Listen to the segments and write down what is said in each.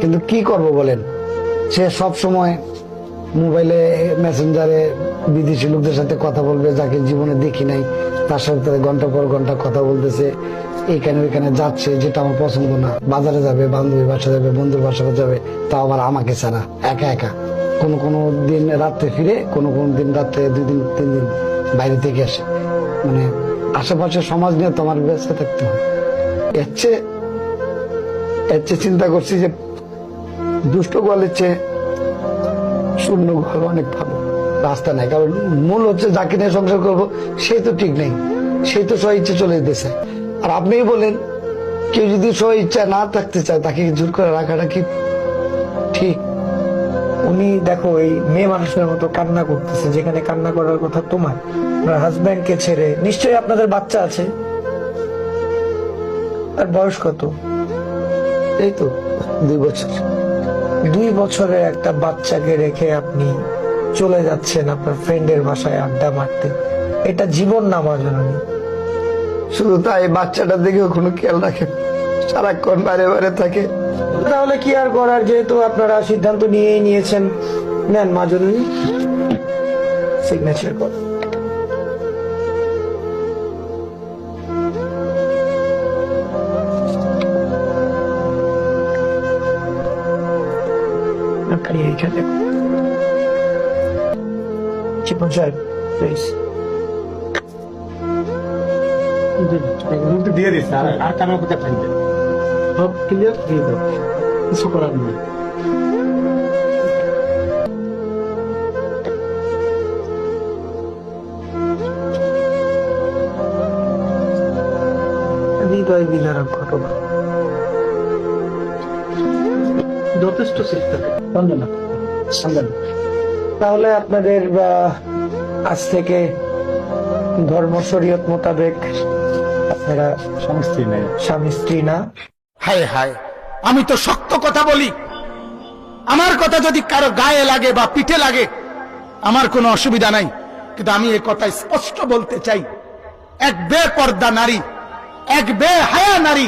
কিন্তু কি করব বলেন? সে সব সময় মোবাইলে, মেসেঞ্জারে বিদেশি লোকদের সাথে কথা বলবে, যাকে জীবনে দেখি নাই, তার সাথে ঘণ্টা পর ঘণ্টা কথা বলতেছে, এইখানে ওইখানে যাচ্ছে, যেটা আমার পছন্দ না। বাজারে যাবে বান্ধবী বাসা যাবে, বন্ধুর বাসা যাবে, তাও আবার আমাকে ছাড়া, একা একা। কোনো কোনো দিন রাত্রে ফিরে, কোনো কোনো দিন রাত্রে দুই দিন, তিন দিন বাইরে থেকে আসে। মানে আশেপাশে সমাজ নিয়ে তোমার ব্যস্ত থাকতে হবে এর চেয়ে এর চিন্তা করছি যে দুষ্ট গোয়ালের চেয়ে শূন্য গোয়াল, অনেক ভালো। রাস্তা নাই। কারণ মূল হচ্ছে যাকে নিয়ে সংসার করব সেই তো ঠিক নেই। সেই তো স্ব ইচ্ছে চলে যেতেছে আর আপনিই বলেন, কেউ যদি স্ব ইচ্ছা না থাকতে চায়, তাকে জোর করে রাখাটা কি ঠিক? উনি দেখো, এই মেয়ে মানুষের মতো কান্না করতেছে, যেখানে কান্না করার কথা তোমার। আপনার হাজব্যান্ডকে ছেড়ে, নিশ্চয়ই আপনাদের বাচ্চা আছে। আর বয়স কত? এই তো দুই বছর। দুই বছরের একটা বাচ্চাকে রেখে আপনি চলে যাচ্ছেন আপনার ফ্রেন্ডের বাসায় আড্ডা মারতে। এটা জীবন নামা জননী। শুধু তাই বাচ্চাটার দিকেও কোনো খেয়াল রাখে সারাক্ষণ বাইরে বাইরে থাকে। তাহলে কি আর করার যেহেতু আপনারা সিদ্ধান্ত নিয়েই নিয়েছেন। নেন মা জননী সিগনেচার কর আপনি এইখানে চিপন সাহেব প্লিজ দিয়ে দিচ্ছে আর কারও কোথায় থাকবে সব ক্লিয়ার দিয়ে দাও। কিছু করার নেই। হৃদয় বিলারক ঘটনা। যথেষ্ট চেষ্টা সন্দেহ না সন্দেহ তাহলে আপনাদের আজ থেকে ধর্ম শরীয়ত মোতাবেক আপনারা সমস্যা নেই। স্বামী স্ত্রী না। হায় হায় আমি তো শক্ত কথা বলি। আমার কথা যদি কারও গায়ে লাগে বা পিঠে লাগে আমার কোনো অসুবিধা নাই। কিন্তু আমি এই কথা স্পষ্ট বলতে চাই। এক বেপর্দা নারী এক বে হায়া নারী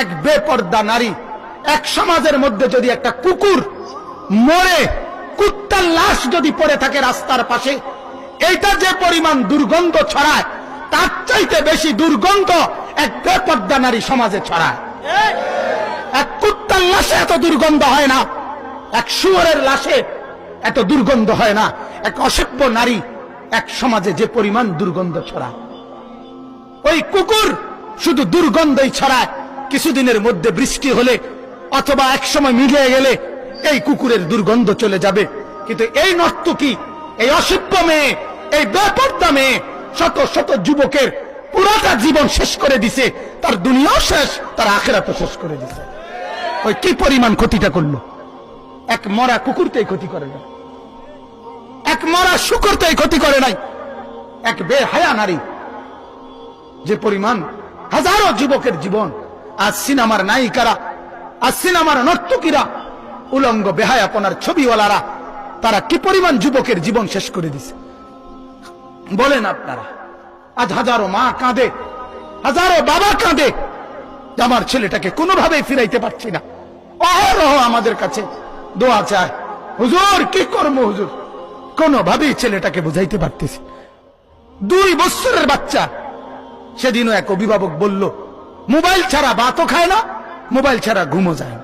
এক বেপর্দা নারী এক সমাজের মধ্যে যদি একটা কুকুর মরে, কুত্তার লাশ যদি পড়ে থাকে রাস্তার পাশে, এইটা যে পরিমাণ দুর্গন্ধ ছড়ায়, তার চাইতে বেশি দুর্গন্ধ এক বেপর্দা নারী সমাজে ছড়ায়। এক কুত্তার লাশে এত দুর্গন্ধ হয় না, এক শুয়োরের লাশে এত দুর্গন্ধ হয় না, এক অসভ্য নারী এক সমাজে যে পরিমাণ দুর্গন্ধ ছড়ায়। ওই কুকুর শুধু দুর্গন্ধই ছড়ায়, কিছুদিনের মধ্যে বৃষ্টি হলে অথবা এক সময় মিলে গেলে এই কুকুরের দুর্গন্ধ চলে যাবে। কিন্তু এই নর্তকী, এই অসভ্য মেয়ে, এই বেপর্দা মেয়ে শত শত যুবকের পুরাটা জীবন শেষ করে দিছে। তার দুনিয়াও শেষ, তার আখেরাতও শেষ করে দিছে। ওই কি পরিমাণ ক্ষতিটা করল? এক মরা কুকুর তো এই ক্ষতি করে না এক মরা শুকুর তো এই ক্ষতি করে নাই। এক বেহায়া নারী। যে পরিমাণ হাজারো যুবকের জীবন আজ সিনেমার নায়িকারা আজ সিনেমার নর্তকীরা, উলঙ্গ বেহায়াপনার ছবিওয়ালারা, তারা কি পরিমাণ যুবকের জীবন শেষ করে দিছে? বলেন আপনারা, আজ হাজারো মা কাঁদে, হাজারো বাবা কাঁদে, আমার ছেলেটাকে কোনোভাবেই ফিরাইতে পারছি না। অহরহ আমাদের কাছে দোয়া চায়। হুজুর, কি করব হুজুর? কোনোভাবেই ছেলেটাকে বুঝাইতে পারতেছি দুই বছরের বাচ্চা, সেদিনও এক অভিভাবক বলল, মোবাইল ছাড়া ভাতও খায় না মোবাইল ছাড়া ঘুমো যায়